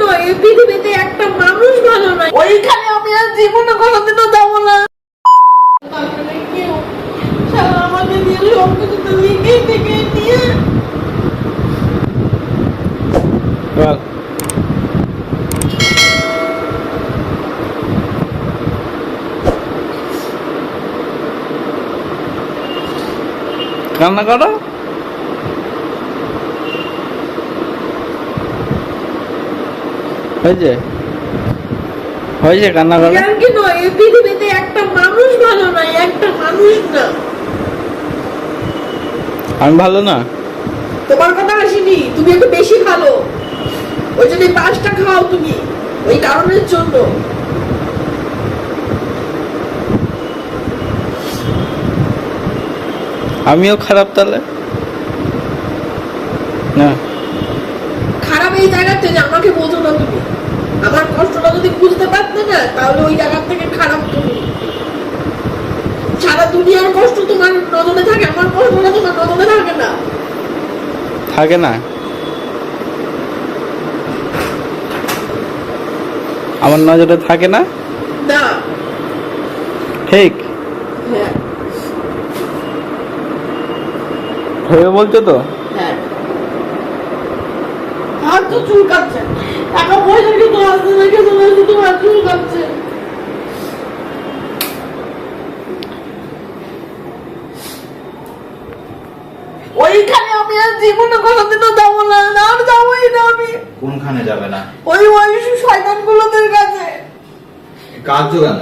নয় এই পৃথিবীতে একটা মানুষ ভালো নয়। ওইখানে আমি আর জীবনে কোনোদিনও যাব না। তারপরে কেউ সারা আমাকে দিয়ে সব কিছু লিখে থেকে নিয়ে। কান্না করো। হয়েছে? হয়েছে কান্না করো? কি নয়? এই পৃথিবীতে একটা মানুষ ভালো নয় একটা মানুষ না। আমি ভালো না? তোমার কথা আসেনি তুমি একটু বেশি ভালো। ওই জন্য পাঁচটা খাও তুমি ওই কারণের জন্য। আমিও খারাপ তাহলে? না। খারাপ যে আমাকে বোঝো না তুমি। আমার কষ্টটা যদি বুঝতে পারতে না তাহলে ওই জায়গা থেকে খারাপ তুমি। সারা দুনিয়ার কষ্ট তোমার নজরে থাকে আমার কষ্টটা তোমার নজরে থাকে না। থাকে না। আমার নজরে থাকে না? না। ঠিক। হ্যাঁ। ভেবে বলছো তো? হ্যাঁ হাত তো টাকা পয়সা কিন্তু আসতে থেকে চলে এসে তোমার চুলকাচ্ছে ওইখানে আমি আর জীবনে কোনোদিনও যাব না আর যাবোই না আমি। কোনখানে যাবে না? ওই ওই শয়তান গুলোদের কাছে। কাজ কেন?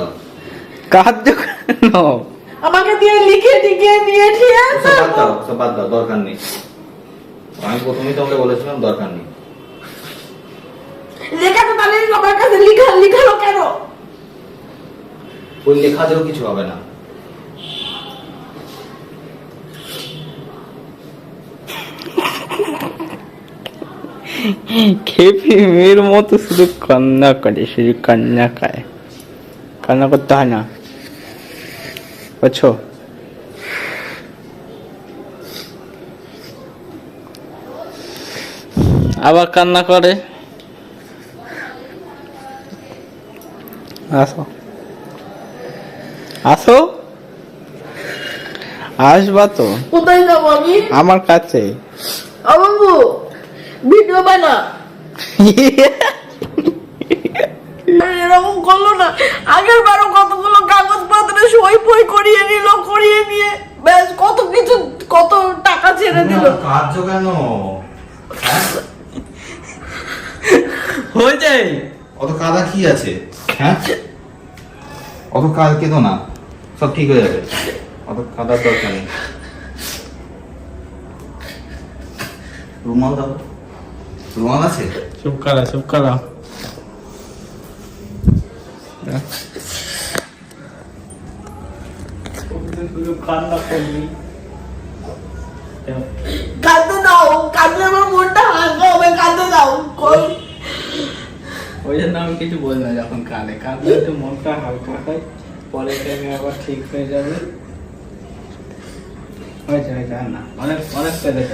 কাজ কেন? আমাকে দিয়ে লিখে টিকে নিয়ে ঠিয়ে ওসব বাদ দাও বাদ দাও দরকার নেই। আমি প্রথমেই তোমাকে বলেছিলাম দরকার নেই। লেখাটা তাহলে আমার কাছে লিখা লিখালো কেন? ওই কিছু হবে না। খেপি মেয়ের মতো শুধু কান্না করে শুধু কান্না খায়। কান্না করতে হয় না। বুঝছ আবার কান্না করে। আসো। আসো। আসবা তো। কোথায় যাব আমি? আমার কাছে। বাবু ভিডিও বানা। এরকম করল না। আগের বারও কতগুলো কাগজপত্রে সই ফই করিয়ে নিল করিয়ে নিয়ে ব্যাস কত কিছু কত টাকা ছেড়ে দিল। কার্য কেন? হ্যাঁ? হয়ে যায় অত কাদা কি আছে? হ্যাঁ? অত কাজ কেঁদো না? সব ঠিক হয়ে যাবে। অত কাদার দরকার নেই। রুমাল দাও। রুমাল আছে? চুপ করা চুপ করা কান্না করলি দাও কাঁদলে আমার মনটা হালকা হবে কাঁদতে দাও। কই? ওই জন্য আমি কিছু বলি না যখন কাঁদে। কাঁদলে তো মনটা হালকা হয় পরে টাইমে আবার ঠিক হয়ে যাবে। হয়েছে হয়েছে আর না। অনেক অনেক কেঁদেছ।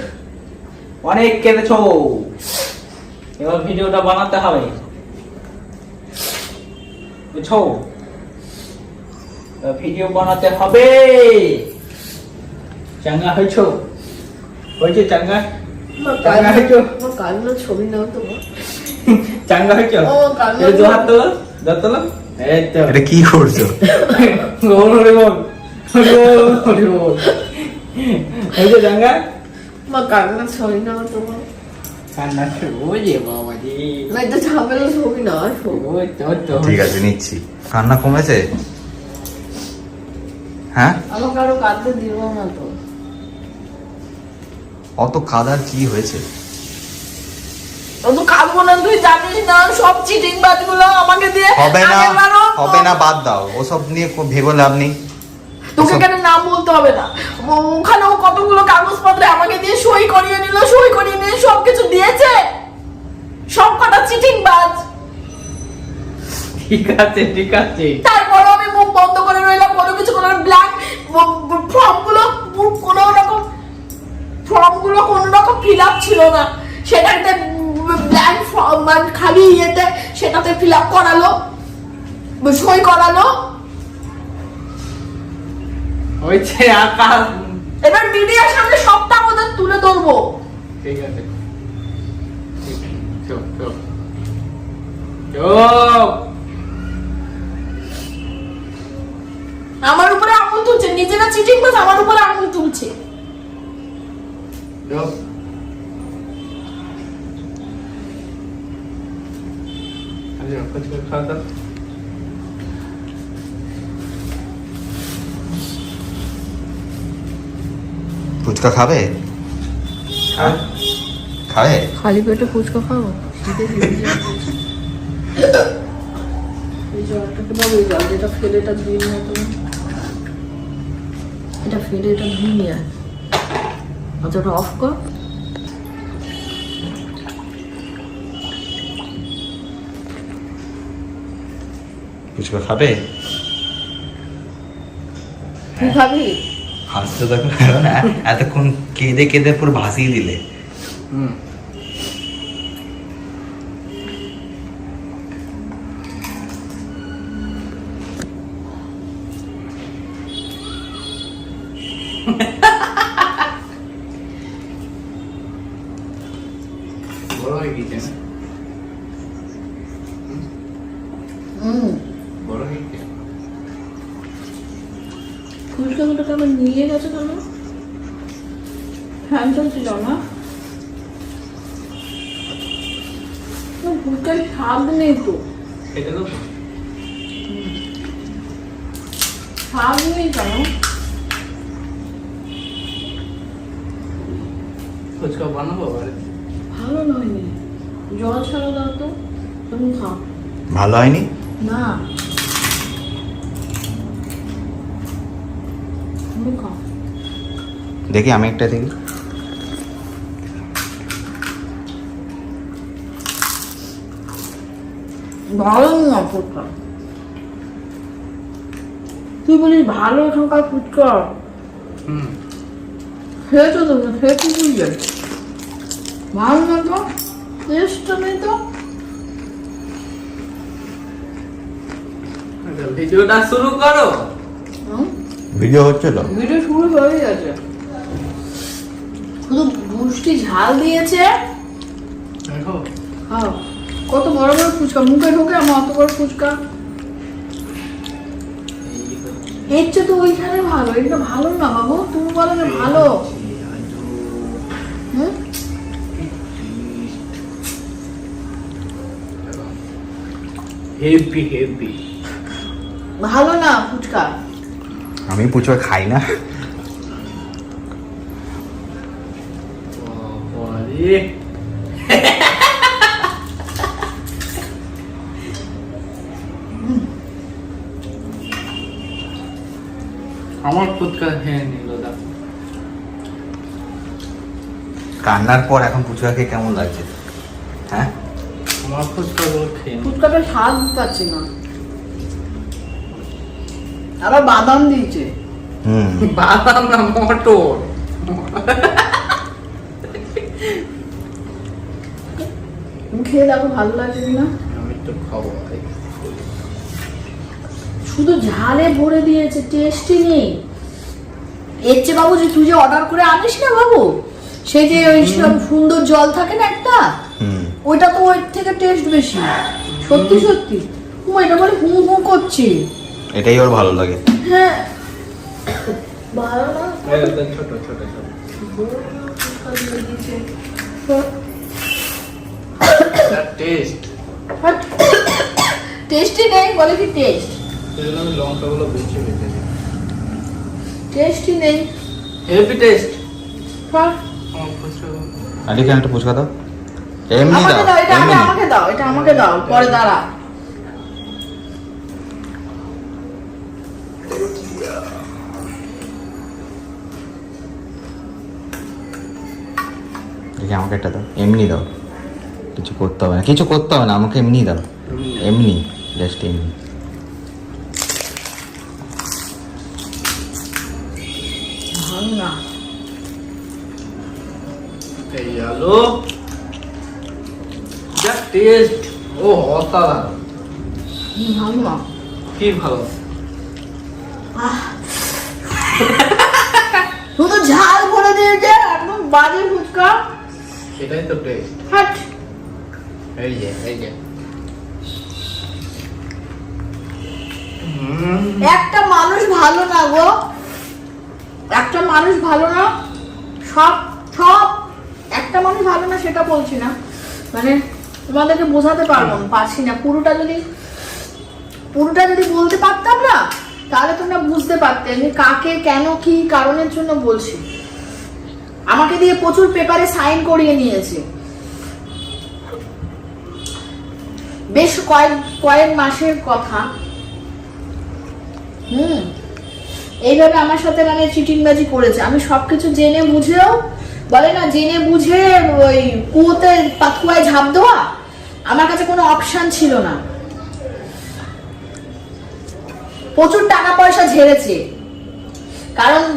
অনেক কেঁদেছ। এবার ভিডিওটা বানাতে হবে। বুঝছ? ভিডিও বানাতে হবে। চাঙ্গা হয়েছ? হয়েছে চাঙ্গা? চাঙ্গা হয়েছ? কান্নার ছবি নাও তোমার চাঙ্গা হয়েছ ও, কান্না দু হাত তোলো? দু হাত তোলো এটা কি করছ? গোল হরে বল হরে বল এই যে চাঙ্গা। মা তোমার? কান্না শুরু বাবা জি না এটা ঝামেলা ছবি না ওই তো তো। ঠিক আছে নিচ্ছি। কান্না কমেছে? হ্যাঁ? আমাকে আরও কাঁদতে দিব না তো। অত কাদার কি হয়েছে? তো কাঁদবো না তুই জানিস না সব চিটিং বাজগুলো আমাকে দিয়ে হবে না হবে না বাদ দাও। ওসব নিয়ে কো- ভেবে লাভ নেই। তোকে কেন নাম বলতে হবে না? ও- ওখানেও কতগুলো কাগজপত্রে আমাকে দিয়ে সই করিয়ে নিল সই করিয়ে নিয়ে সব কিছু দিয়েছে? সব কটা চিটিং বাজ। ঠিক আছে ঠিক আছে। তারপরে আমি মুখ বন্ধ করে রইলাম কোনো কিছু কোনো ব্ল্যাঙ্ক ফর্মগুলো কোনো রকম ফর্মগুলো কোনো রকম ফিল আপ ছিল না। সেটাতে ব্ল্যাঙ্ক মানে খালি ইয়েতে সেটাতে ফিল আপ করালো। সই করালো। হয়েছে আঁকা এবার মিডিয়ার সামনে সবটা আমাদের তুলে ধরবো। ঠিক আছে। চুপ চুপ। চুপ। আমার উপরে আঙুল তুলছে। নিজেরা চিটিং বাস আমার উপরে আঙুল তুলছে। চুপ আচ্ছা ফুচকা খাওয়া দাও ফুচকা খাবে? হ্যাঁ? খাবে খালি পেটে ফুচকা খাব? যেটা ফেলে এটা ধুয়ে নিয়ে তুমি এটা ফেলে এটা ধুয়ে নিয়ে আচ্ছা অফ কর। ফুচকা খাবে? তুই খাবি? হাসতে দেখো না এতক্ষণ কেঁদে কেঁদে পুরো ভাসিয়ে দিলে। হুম বড় হয়ে গেছে না হুম বড় হয়ে গেছে ফুচকাগুলো কেমন নিয়ে গেছে কেন ফ্যান চলছিল না ফুচকার স্বাদ নেই তো। খেতে দেবো স্বাদ নেই কেন? ফুচকা বানাবো ভালো নয়নি জল ছাড়া দাও তো তুমি খাও। ভালো হয়নি? না। তুমি খাও। দেখি আমি একটা দেখি। ভালো না ফুচকা তুই বলিস ভালো এখানকার ফুচকা খেয়েছো তো খেয়ে কি বুঝবে ভালো না তো টেস্ট নেই তো। আচ্ছা, ভিডিওটা শুরু করো। হুম? ভিডিও হচ্ছে তো। ভিডিও শুরু হয়ে গেছে। শুধু গুষ্টি ঝাল দিয়েছে। দেখো। খাও। কত বড় বড় ফুচকা? মুখে ঢোকে আমার অত বড় ফুচকা। এর চেয়ে তো ওইখানে ভালো এটা ভালো না বাবু তুমি বলো না ভালো। হেভি হেভি ভালো না ফুচকা। আমি ফুচকা খাই না। বাবারে। আমার ফুচকা খেয়ে নিল দেখো কান্নার পর এখন ফুচকা খেয়ে কেমন লাগছে? হ্যাঁ? আমার ফুচকাগুলো খেয়ে ফুচকাটা স্বাদ পাচ্ছি না। আবার বাদাম দিয়েছে। হুম। বাদাম না মটর। খেয়ে দেখো ভালো লাগছে কিনা? আমি একটু খাব। শুধু ঝালে ভরে দিয়েছে টেস্টই নেই। এর চেয়ে বাবু যে তুই যে অর্ডার করে আনিস না বাবু সেই যে ওই সব সুন্দর জল থাকে না একটা ওইটা তো ওর থেকে টেস্ট বেশি। সত্যি সত্যি। ও এটা বলে হু হু করছি। এটাই ওর ভালো লাগে। হ্যাঁ। ভালো না? ছোট ছোট ছোট। টেস্ট টেস্টই নেই বলে কি টেস্ট সেজন্য আমি লঙ্কাগুলো বেছে বেছে দিই। টেস্টই নেই। Heavy taste. আমার কেন একটা ফুচকা দাও। এমনি দাও এমনি। আমাকে দাও এটা আমাকে দাও পরে দাঁড়া। দেখি আমাকে একটা দাও এমনি দাও। কিছু করতে হবে না কিছু করতে হবে না আমাকে এমনি দাও। এমনি। জাস্ট এমনি। টেস্ট ও অসাধারণ। ভালো কি ভালো শুধু ঝাল করে দিয়েছে একদম বাজে ফুচকা। সেটাই তো টেস্ট হাট। এই যে এই যে। একটা মানুষ ভালো না গো। একটা মানুষ ভালো না সব সব একটা মানুষ ভালো না সেটা বলছি না। মানে তোমাদেরকে বোঝাতে পারব না, পারছি না। পুরোটা যদি পুরোটা যদি বলতে পারতাম না তাহলে তোমরা বুঝতে পারতে আমি কাকে কেন কি কারণের জন্য বলছি। আমাকে দিয়ে প্রচুর পেপারে সাইন করিয়ে নিয়েছে। বেশ কয়েক কয়েক মাসের কথা। হুম। এইভাবে আমার সাথে মানে চিটিংবাজি করেছে। আমি সবকিছু জেনে বুঝেও বলে না, জেনে বুঝে ওই কুয়োতে পাকুয়ায় ঝাঁপ দেওয়া? আমার কাছে কোনো অপশন ছিল না। প্রচুর টাকা পয়সা ঝেড়েছে। কারণ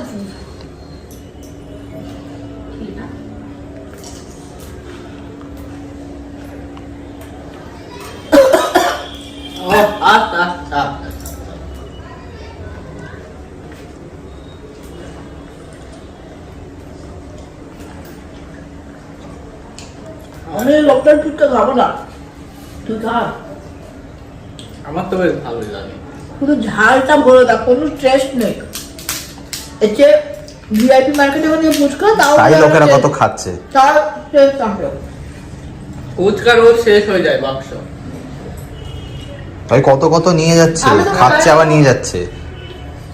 আচ্ছা আচ্ছা খাব না। তুই খা। আমার তো বেশ ভালোই লাগে। শুধু ঝালটা ভরে দাও কোনো টেস্ট নেই। চেয়ে ভিআইপি মার্কেটে গিয়ে ফুচকা তাও তাই লোকেরা কত খাচ্ছে। তার টেস্ট ফুচকা রোজ শেষ হয়ে যায় বাক্স। ভাই কত কত নিয়ে যাচ্ছে খাচ্ছে। আবার নিয়ে যাচ্ছে।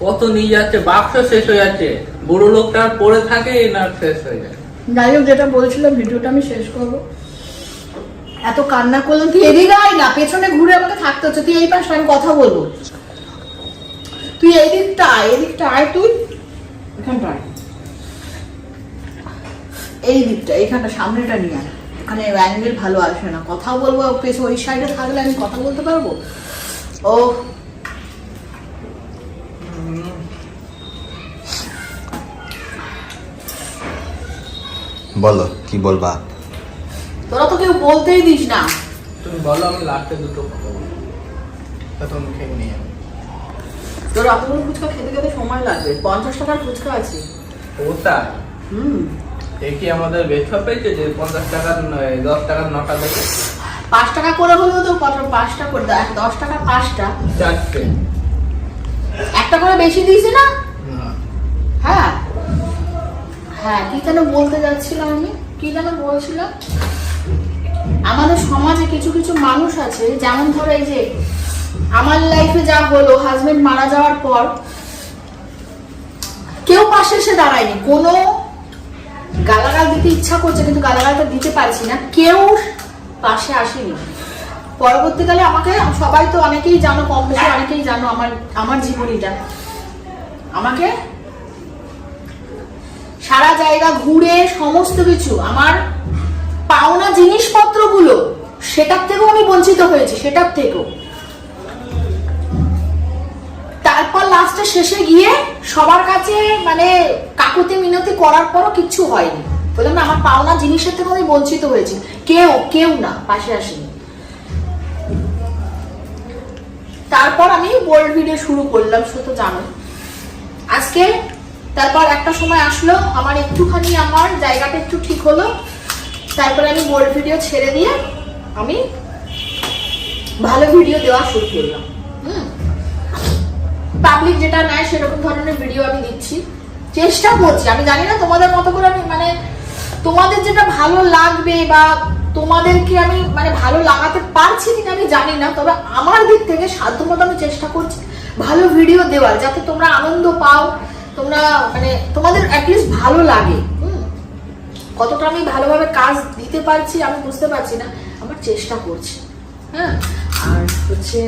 কত নিয়ে যাচ্ছে বাক্স শেষ হয়ে যাচ্ছে। বুড়ো লোকটা পড়ে থাকে না শেষ হয়ে যায়। যাই হোক যেটা বলছিলাম ভিডিওটা আমি শেষ করব। এত কান্না করলাম, তুই এদিকে আয় না, পেছনে ঘুরে আমাকে থাকতে হচ্ছে, তুই এই পাশে আমি কথা বলব। তুই এই দিকটা আয় এদিকটা আয় তুই। এখানটা এই দিকটা এইখানটা সামনেটা নিয়ে আয়। এখানে অ্যাঙ্গেল ভালো আসে না। কথা বলব, পেছনে ওই সাইডে থাকলে আমি কথা বলতে পারব? ও। বলো, কি বলবা? তোরা তো কেউ বলতেই দিস না। তুমি বলো আমি লাস্টে দুটো কথা বলব। তা তুমি খেয়ে নিয়ে যাবে। তোর অতগুলো ফুচকা খেতে খেতে সময় লাগবে। পঞ্চাশ টাকার ফুচকা আছে। ওটা হুম। এ কি আমাদের বেচা পেয়েছে যে পঞ্চাশ টাকার নয়, দশ টাকার নটা দেবে পাঁচ টাকা করে হলেও তো কত পাঁচটা করে দেয় দশ টাকা পাঁচটা। চারটে। একটা করে বেশি দিয়েছে না। হ্যাঁ। হ্যাঁ কি যেন বলতে যাচ্ছিলাম আমি? কি যেন বলছিলাম? আমাদের সমাজে কিছু কিছু মানুষ আছে, যেমন ধরো এই যে, আমার লাইফে যা হলো হাজবেন্ড মারা যাওয়ার পর, কেউ পাশে এসে দাঁড়ায়নি। কোনো গালাগাল দিতে ইচ্ছা করছে, কিন্তু গালাগালটা দিতে পারছি না। কেউ পাশে আসেনি। পরবর্তীকালে আমাকে, সবাই তো অনেকেই জানো, কম বেশি অনেকেই জানো আমার আমার জীবনীটা। আমাকে সারা জায়গা ঘুরে সমস্ত কিছু, আমার পাওনা আমি বঞ্চিত হয়েছি সেটার থেকেও। তারপর লাস্টে শেষে গিয়ে সবার কাছে মানে কাকুতি মিনতি করার পরও কিচ্ছু হয়নি। বললাম, না, আমার পাওনা জিনিসের থেকে আমি বঞ্চিত হয়েছি। কেউ কেউ না, পাশে আসেনি। তারপর আমি বোল্ড ভিডিও শুরু করলাম, সে তো জানো আজকে তারপর একটা সময় আসলো, আমার একটুখানি আমার জায়গাটা একটু ঠিক হলো। তারপরে আমি বোল্ড ভিডিও ছেড়ে দিয়ে আমি ভালো ভিডিও দেওয়া শুরু করলাম। পাবলিক যেটা নেয় সেরকম ধরনের ভিডিও আমি দিচ্ছি। চেষ্টা করছি। আমি জানি না তোমাদের মতো করে আমি মানে তোমাদের যেটা ভালো লাগবে বা তোমাদেরকে আমি মানে ভালো লাগাতে পারছি কিনা আমি জানি না। তবে আমার দিক থেকে সাধ্যমতো আমি চেষ্টা করছি ভালো ভিডিও দেওয়ার, যাতে তোমরা আনন্দ পাও, তোমরা মানে তোমাদের অ্যাটলিস্ট ভালো লাগে। কতটা আমি ভালোভাবে কাজ দিতে পারছি আমি বুঝতে পারছি না। আমার চেষ্টা করছি। হ্যাঁ। আর হচ্ছে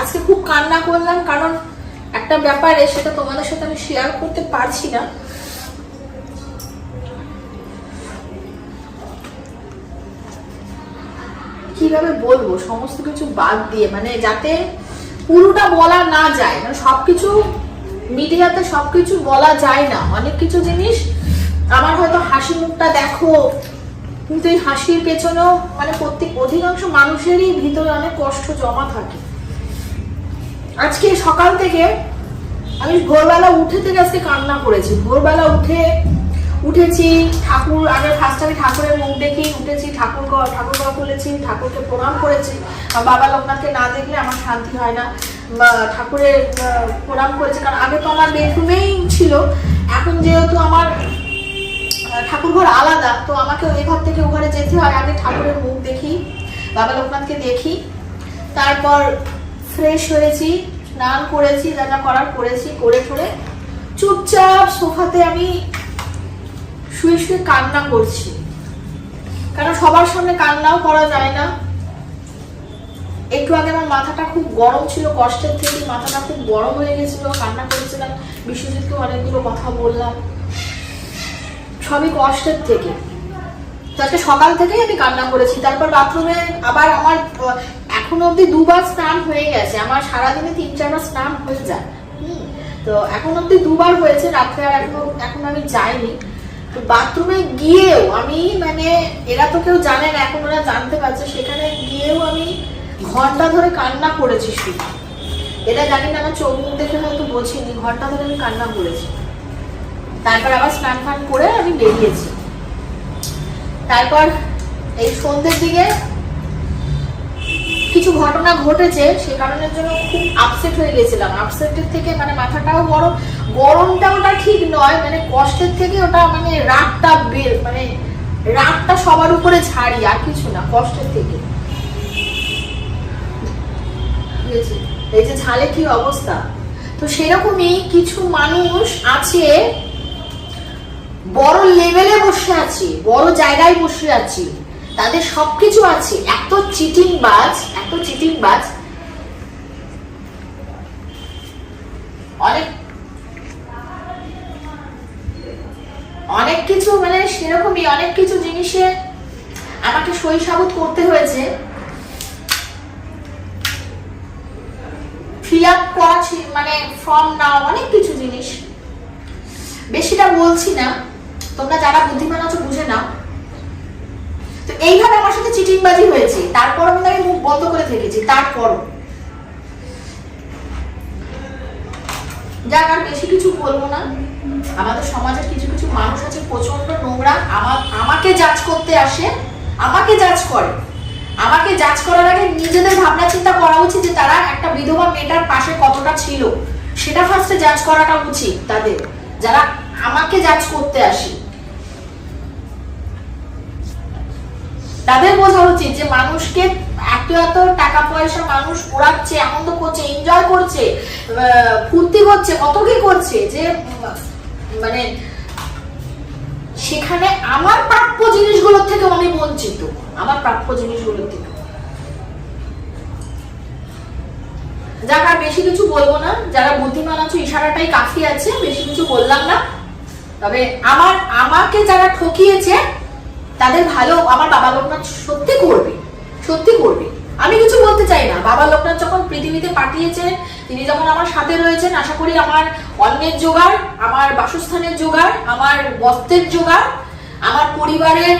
আজকে খুব কান্না করলাম, কারণ একটা ব্যাপারে সেটা তোমাদের সাথে আমি শেয়ার করতে পারছি না। কীভাবে বলব? সমস্ত কিছু বাদ দিয়ে মানে যাতে পুরোটা বলা না যায় মানে সবকিছু মিডিয়াতে সবকিছু বলা যায় না। অনেক কিছু জিনিস আমার হয়তো হাসি মুখটা দেখো কিন্তু এই হাসির পেছনেও মানে প্রত্যেক অধিকাংশ মানুষেরই ভিতরে অনেক কষ্ট জমা থাকে। আজকে সকাল থেকে আমি ভোরবেলা উঠে থেকে আজকে কান্না করেছি। ভোরবেলা উঠে, উঠেছি, ঠাকুর, আগে ফার্স্ট আমি ঠাকুরের মুখ দেখি, উঠেছি, ঠাকুর ঠাকুর ঘর খুলেছি, ঠাকুরকে প্রণাম করেছি। বাবা লোকনাথকে না দেখলে আমার শান্তি হয় না। বা ঠাকুরের প্রণাম করেছি। কারণ আগে তো আমার বেডরুমেই ছিল। এখন যেহেতু আমার ঠাকুর ঘর আলাদা, তো আমাকে ওই ঘর থেকে ও ঘরে যেতে হয়। আগে ঠাকুরের মুখ দেখি, বাবা লোকনাথকে দেখি। তারপর ফ্রেশ হয়েছি, স্নান করেছি, যা যা করার করেছি, করে করে চুপচাপ সোফাতে আমি শুয়ে শুয়ে কান্না করছি। কারণ সবার সামনে কান্নাও করা যায় না। একটু আগে আমার মাথাটা খুব গরম ছিল, কষ্টের থেকে মাথাটা খুব গরম হয়ে গেছিল, কান্না করেছিলাম। বিশ্বজিৎকে অনেকগুলো কথা বললাম। সবই কষ্টের থেকে। আজকে সকাল থেকেই আমি কান্না করেছি। তারপর বাথরুমে আবার আমার এখনও অবধি দুবার স্নান হয়ে গেছে। আমার সারাদিনে তিন, চারবার স্নান হয়ে যায়। তো এখন অবধি দুবার হয়েছে। রাত্রে আর এখনও, এখন আমি যাইনি। তো বাথরুমে গিয়েও আমি মানে এরা তো কেউ জানে না, এখন ওরা জানতে পারছে, সেখানে গিয়েও আমি ঘণ্টা ধরে কান্না করেছি শুধু। এটা জানি না, আমার চোখ মুখ দেখে হয়তো বোঝেনি। ঘণ্টা ধরে আমি কান্না করেছি। তারপর আবার স্নান ফান করে আমি বেরিয়েছি। তারপর এই সন্ধ্যের দিকে কিছু ঘটনা ঘটেছে, সে কারণের জন্য খুব আপসেট হয়ে গেছিলাম। আপসেটের থেকে মানে মাথাটাও গরম গরমটা ওটা ঠিক নয় মানে কষ্টের থেকে ওটা মানে রাগটা বের মানে রাগটা সবার উপরে ছাড়ি, আর কিছু না, কষ্টের থেকে? এই যে ঝালে কি অবস্থা? তো সেরকমই কিছু মানুষ আছে বড় লেভেলে বসে আছি, বড় জায়গায় বসে আছি। তাদের সবকিছু আছে। এত চিটিং বাজ এত চিটিং বাজ অনেক অনেক কিছু মানে সেরকমই, অনেক কিছু জিনিসে আমাকে সাবুত করতে হয়েছে। ফিল আপ মানে ফর্ম নাও অনেক কিছু জিনিস। বেশিটা বলছি না। তোমরা যারা বুদ্ধিমান আছো, বুঝে নাও। তো এইভাবে আমার সাথে চিটিংবাজি হয়েছে। তারপর আমি আমি মুখ বন্ধ করে থেকেছি। তারপর যাক, আর বেশি কিছু বলব না। আমাদের সমাজের কিছু কিছু মানুষ আছে প্রচণ্ড নোংরা। আমার, আমাকে জাজ করতে আসে, আমাকে জাজ করে। আমাকে জাজ করার আগে নিজেদের ভাবনা চিন্তা করা উচিত যে তারা একটা বিধবা মেয়েটার পাশে কতটা ছিল। সেটা ফার্স্টে জাজ করাটা উচিত তাদের। যারা আমাকে জাজ করতে আসে। তাদের বোঝা উচিত যে মানুষকে এত এত টাকা পয়সা মানুষ ওড়াচ্ছে আনন্দ করছে এনজয় করছে ফুর্তি করছে, কত কি করছে যে মানে সেখানে আমার প্রাপ্য জিনিসগুলোর থেকে আমি বঞ্চিত। আমার প্রাপ্য জিনিসগুলোর থেকে। যাক, আর বেশি কিছু বলব না। যারা বুদ্ধিমান আছো, ইশারাটাই কাফি আছে, বেশি কিছু বললাম না। তবে আমার, আমাকে যারা ঠকিয়েছে তাদের ভালো আমার বাবা লোকনাথ সত্যি করবে সত্যি করবে। আমি কিছু বলতে চাই না। বাবা লোকনাথ যখন পৃথিবীতে পাঠিয়েছে, তিনি যখন আমার সাথে রয়েছেন, আশা করি আমার অন্নের জোগাড়, আমার বাসস্থানের জোগাড়, আমার বস্ত্রের জোগাড়, আমার পরিবারের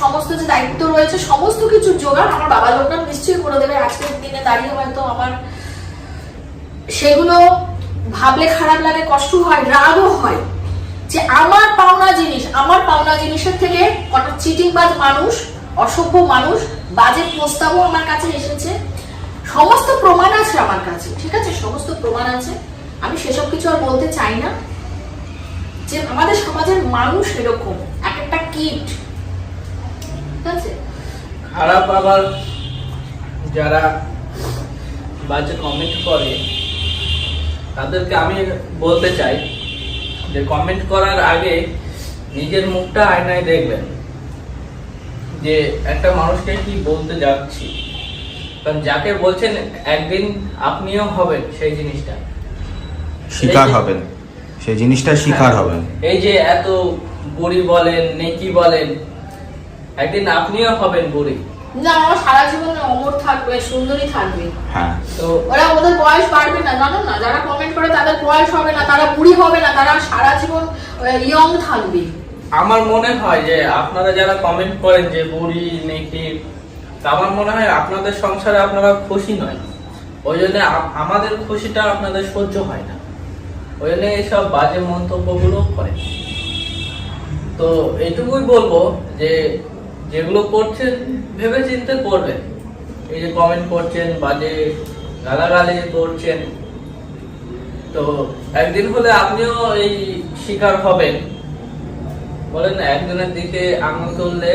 সমস্ত যে দায়িত্ব রয়েছে, সমস্ত কিছুর জোগাড় আমার বাবা লোকনাথ নিশ্চয়ই করে দেবে। আজকের দিনে দাঁড়িয়ে হয়তো আমার সেগুলো ভাবলে খারাপ লাগে, কষ্ট হয়, রাগও হয়। যে আমার পাওনা জিনিস, আমার পাওনা জিনিসের থেকে কটা চিটিংবাজ মানুষ, অসভ্য মানুষ, বাজে প্রস্তাবও আমার কাছে এসেছে। সমস্ত প্রমাণ আছে আমার কাছে, ঠিক আছে? সমস্ত প্রমাণ আছে। আমি সেসব কিছু আর বলতে চাই না। যে আমাদের সমাজের মানুষ এরকম, এক একটা কিট, ঠিক আছে? খারাপ আবার যারা বাজে কমেন্ট করে, তাদেরকে আমি বলতে চাই যে কমেন্ট করার আগে নিজের মুখটা আয়নায় দেখবেন। যে একটা মানুষকে কি বলতে যাচ্ছি। কারণ যাকে বলছেন একদিন আপনিও হবেন সেই জিনিসটা। শিকার হবেন। সেই জিনিসটা শিকার হবেন। এই যে এত বুড়ি বলেন নেকি বলেন একদিন আপনিও হবেন বুড়ি। না আমার সারা জীবন অমর থাকবে সুন্দরী থাকবে। হ্যাঁ। তো ওরা ওদের বয়স বাড়বে না জানো না? যারা কমেন্ট করে তাদের বয়স হবে না তারা বুড়ি হবে না তারা সারা জীবন ইয়ং থাকবে। আমার মনে হয় যে আপনারা যারা কমেন্ট করেন যে বুড়ি নাকি তা আমার মনে হয় আপনাদের সংসারে আপনারা খুশি নয়। ওই জন্য আমাদের খুশিটা আপনাদের সহ্য হয় না। ওই জন্য এইসব বাজে মন্তব্যগুলো করে। তো এইটুকুই বলব যে যেগুলো করছেন ভেবে চিন্তে করবেন। এই যে কমেন্ট করছেন বাজে গালাগালি করছেন। তো একদিন হলে আপনিও এই শিকার হবেন। বলেন একজনের দিকে আঙুল তুললে,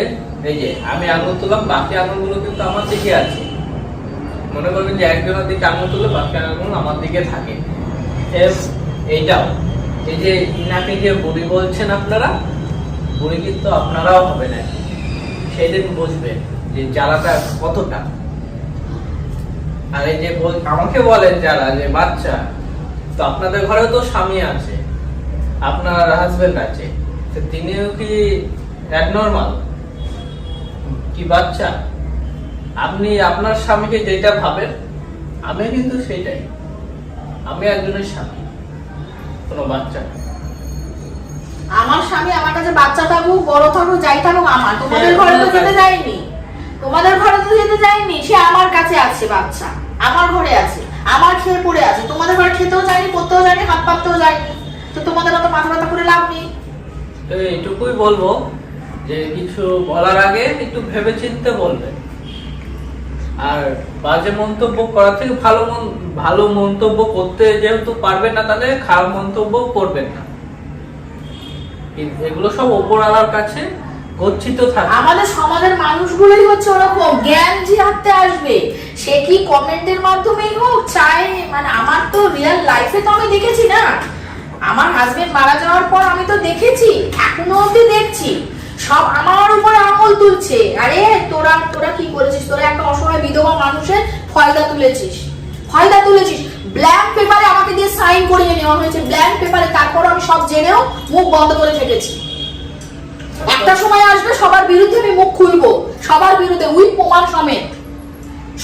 এই যে আমি আঙুল তুললাম, বাকি আঙুলগুলো কিন্তু আমার দিকে আছে। মনে করবেন যে একজনের দিকে আঙুল তুললে বাকি আঙুল আমার দিকে থাকে। এইটাও। এই যে ইনাকে যে বুড়ি বলছেন আপনারা বুড়ি কিন্তু আপনারাও হবে না সেদিন বুঝবেন যে জ্বালাটা কতটা। আর এই যে আমাকে বলেন যারা যে, বাচ্চা, তো আপনাদের ঘরে তো স্বামী আছে, আপনার হাজবেন্ড আছে, তো তিনিও কি অ্যাবনর্মাল কি বাচ্চা? আপনি আপনার স্বামীকে যেটা ভাবেন, আমি কিন্তু সেটাই। আমি একজনের স্বামী, কোনো বাচ্চা না। আমার স্বামী আমার কাছে বাচ্চা থাকুক, বড় থাকুক, যাই থাকুক, আমার তোমাদের ঘরে তো যেতে। যায়নি। তোমাদের ঘরে তো যেতে যায়নি, সে আমার কাছে আছে বাচ্চা, আমার ঘরে আছে, আমার খেয়ে পড়ে আছে। তোমাদের ঘরে খেতেও যায়নি, পড়তেও যায়নি, হাত পাততেও যায়নি। তো তোমাদের অত মাথা ব্যথা করে লাভ নেই। এইটুকুই বলব, যে কিছু বলার আগে একটু ভেবে চিন্তে বলবেন আর বাজে মন্তব্য করা থেকে ভালো ভালো মন্তব্য করতে যেহেতু পারবেন না তাহলে খারাপ মন্তব্য করবেন না। এগুলো সব ওপরওয়ালার কাছে গচ্ছিত থাকে। আমাদের সমাজের মানুষগুলোই হচ্ছে ওরকম, জ্ঞান যে হাতে আসবে, সে কি কমেন্টের মাধ্যমেই হোক চাই মানে আমার তো রিয়েল লাইফে তো আমি দেখেছি না। আমার হাজবেন্ড মারা যাওয়ার পর আমি তো দেখেছি, এখনও অব্দি দেখছি। সব আমার উপর আঙুল তুলছে। আরে, তোরা তোরা কি করেছিস? তোরা একটা অসহায় বিধবা মানুষের ফয়দা তুলেছিস। ফয়দা তুলেছিস। ব্ল্যাঙ্ক পেপারে আমাকে দিয়ে সাইন করিয়ে নেওয়া হয়েছে। ব্ল্যাঙ্ক পেপারে তারপর আমি সব জেনেও মুখ বন্ধ করে থেকেছি একটা সময় আসবে সবার বিরুদ্ধে আমি মুখ খুলবো। সবার বিরুদ্ধে, উইথ প্রমাণ সমেত।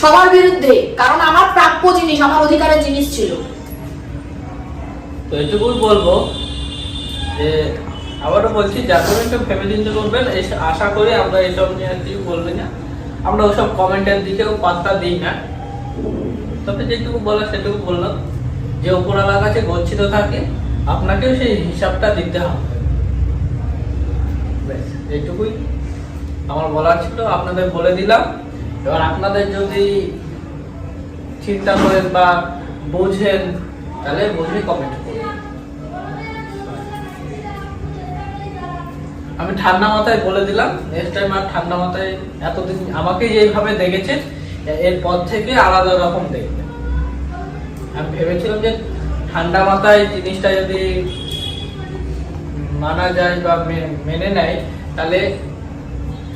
সবার বিরুদ্ধে, কারণ আমার প্রাপ্য জিনিস, আমার অধিকারের জিনিস ছিল। তো এইটুকুই বলব যে, আবারও বলছি যাদের একটু ভেবে চিন্তে করবেন আশা করি আমরা এসব নিয়ে আর কিছু বলব না। আমরা ওসব কমেন্টের দিকেও পাত্তা দিই না। তবে যেটুকু বলা সেটুকু বললাম যে উপরালার কাছে গচ্ছিত থাকে, আপনাকেও সেই হিসাবটা দিতে হবে। এইটুকুই আমার বলার ছিল, আপনাদের বলে দিলাম। এবার আপনাদের যদি চিন্তা করেন বা বোঝেন, তাহলে বুঝে কমেন্ট করুন। আমি ঠান্ডা মাথায় বলে দিলাম নেক্সট টাইম আর ঠান্ডা মাথায় এতদিন আমাকে যেভাবে দেখেছেন। এরপর থেকে আলাদা রকম দেখবেন আমি ভেবেছিলাম যে ঠান্ডা মাথায় জিনিসটা যদি মানা যায় বা মেনে নেয়, তাহলে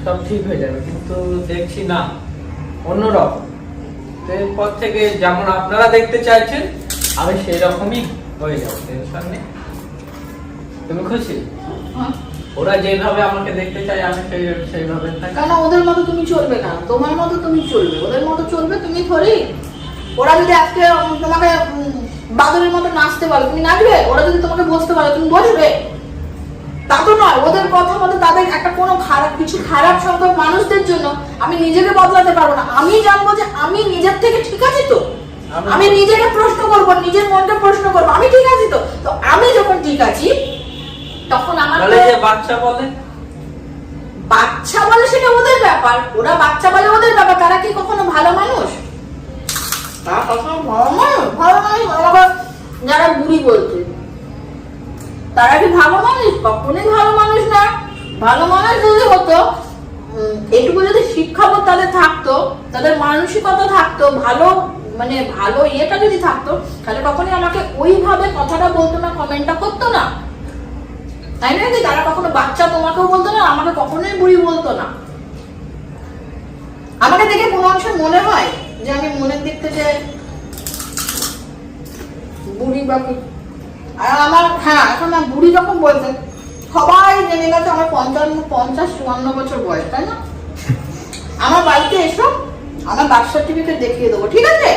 সব ঠিক হয়ে যাবে, কিন্তু দেখছি না, অন্যরকম। এরপর থেকে যেমন আপনারা দেখতে চাইছেন, আমি সেই রকমই হয়ে যাব টেনশন নেই। তুমি খুশি? ওরা যেভাবে আমাকে দেখতে চায় আমি সেই সেইভাবে কেন ওদের মতো তুমি চলবে না। তোমার মতো তুমি চলবে। ওদের মতো চলবে তুমি থরি ওরা যদি আজকে তোমাকে বাদরের মতো নাচতে বলে তুমি নাচবে? ওরা যদি তোমাকে বসতে বলে তুমি বসবে? তা তো নয়। ওদের কথা মতো তাদের একটা কোনো খারাপ কিছু খারাপ সংখ্যক মানুষদের জন্য আমি নিজেকে বদলাতে পারব না। আমি জানব যে আমি নিজের থেকে ঠিক আছি তো? আমি- আমি নিজেকে প্রশ্ন করব নিজের মনকে প্রশ্ন করব। আমি ঠিক আছি তো? তো আমি যখন ঠিক আছি তখন আমার যে বাচ্চা বলে? বাচ্চা বলে সেটা ওদের ব্যাপার। ওরা বাচ্চা বলে ওদের ব্যাপার। তারা কি কখনো ভালো মানুষ? তারা কখনো ভালো মানুষ। ভালো মানুষ আমাকে যারা বুড়ি বলছে তারা কি ভালো মানুষ? কখনোই ভালো মানুষ না। ভালো মানুষ যদি হতো উম, এইটুকু যদি শিক্ষাবোধ তাদের থাকতো তাদের মানসিকতা থাকতো ভালো মানে ভালো ইয়েটা যদি থাকতো তাহলে কখনোই আমাকে ওইভাবে কথাটা বলতো না কমেন্টটা করতো না। তাই না কি? তারা কখনো বাচ্চা তোমাকেও বলতো না, আমাকে কখনোই বুড়ি বলতো না। আমাকে দেখে কোনো অংশে মনে হয় যে আমি মনের দিক থেকে বুড়ি বাকি আর আমার হ্যাঁ এখন না বুড়ি যখন বলছে, সবাই জেনে গেছে আমার পঞ্চান্ন, পঞ্চাশ, চুয়ান্ন বছর বয়স, তাই না? আমার বাড়িতে এসো, আমার বার্থ সার্টিফিকেট দেখিয়ে দেবো, ঠিক আছে?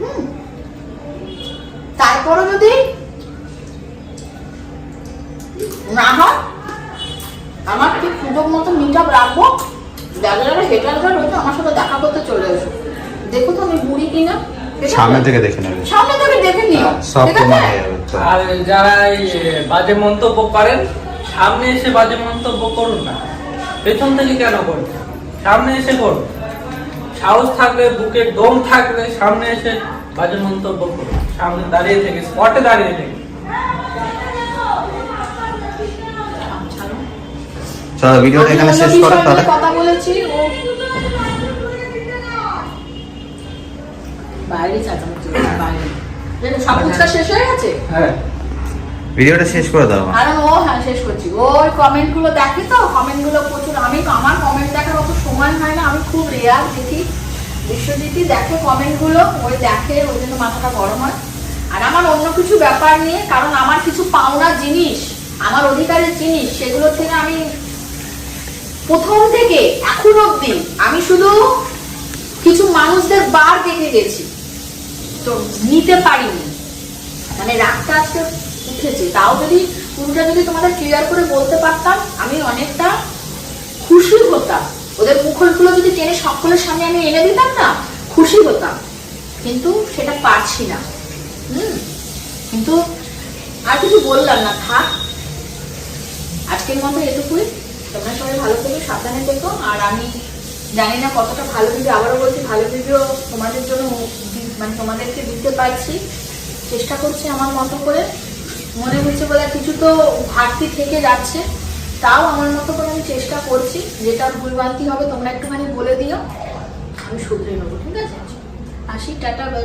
হুম। তারপরে যদি না হয় আমার ঠিক সুযোগ মতো মিট আপ রাখব যারা যারা হেটাররা রয়েছে আমার সাথে দেখা করতে চলে এসো। দেখো তো আমি বুড়ি কিনা। সামনে থেকে দেখে নেবে। সামনে থেকে দেখে নিও। সব তোমার আছে? হয়ে যাবে তো। আর যারা বাজে মন্তব্য করেন সামনে এসে বাজে মন্তব্য করুন না। পেছন থেকে কেন করুন সামনে এসে করুন। সাহস থাকলে বুকে দম থাকলে সামনে এসে বাজে মন্তব্য করুন। সামনে দাঁড়িয়ে থেকে স্পটে দাঁড়িয়ে থেকে। চলো ভিডিওটা এখানে শেষ করো তাহলে কথা বলেছি ও বাইরে চাচামেচি বাইরে। সব ফুচকা শেষ হয়ে গেছে? হ্যাঁ। ভিডিওটা শেষ করে দাও আর ও হ্যাঁ শেষ করছি। ওই কমেন্টগুলো দেখে তো কমেন্টগুলো প্রচুর। আমি আমার কমেন্ট দেখার অত সময় হয় না। আমি খুব রেয়ার দেখি। বিশ্বজিৎই দেখে কমেন্টগুলো ওই দেখে ওই জন্য মাথাটা গরম হয়। আর আমার অন্য কিছু ব্যাপার নিয়ে কারণ আমার কিছু পাওনা জিনিস আমার অধিকারের জিনিস সেগুলো থেকে আমি প্রথম থেকে এখন অবধি আমি শুধু কিছু মানুষদের বার দেখে গেছি। তো নিতে পারিনি। মানে রাগটা আজকে উঠেছে। তাও যদি পুরোটা যদি তোমাদের ক্লিয়ার করে বলতে পারতাম, আমি অনেকটা খুশি হতাম। ওদের মুখলগুলো যদি টেনে সকলের সামনে আমি এনে দিতাম না, খুশি হতাম। কিন্তু সেটা পারছি না। হুম। কিন্তু আর কিছু বললাম না, থাক। আজকের মতো এটুকুই। তোমরা সবাই ভালো থেকো, সাবধানে থেকো। আর আমি জানি না কতটা ভালো ভিডিও আবারও বলছি ভালো ভিডিও তোমাদের জন্য মানে তোমাদেরকে দিতে পারছি। চেষ্টা করছি আমার মতো করে। মনে হচ্ছে বলে কিছু তো ঘাটতি থেকে যাচ্ছে। তাও আমার মতো করে আমি চেষ্টা করছি। যেটা ভুলভ্রান্তি হবে তোমরা একটুখানি বলে দিও। আমি শুধরে নেব, ঠিক আছে? আসি, টাটা, বাই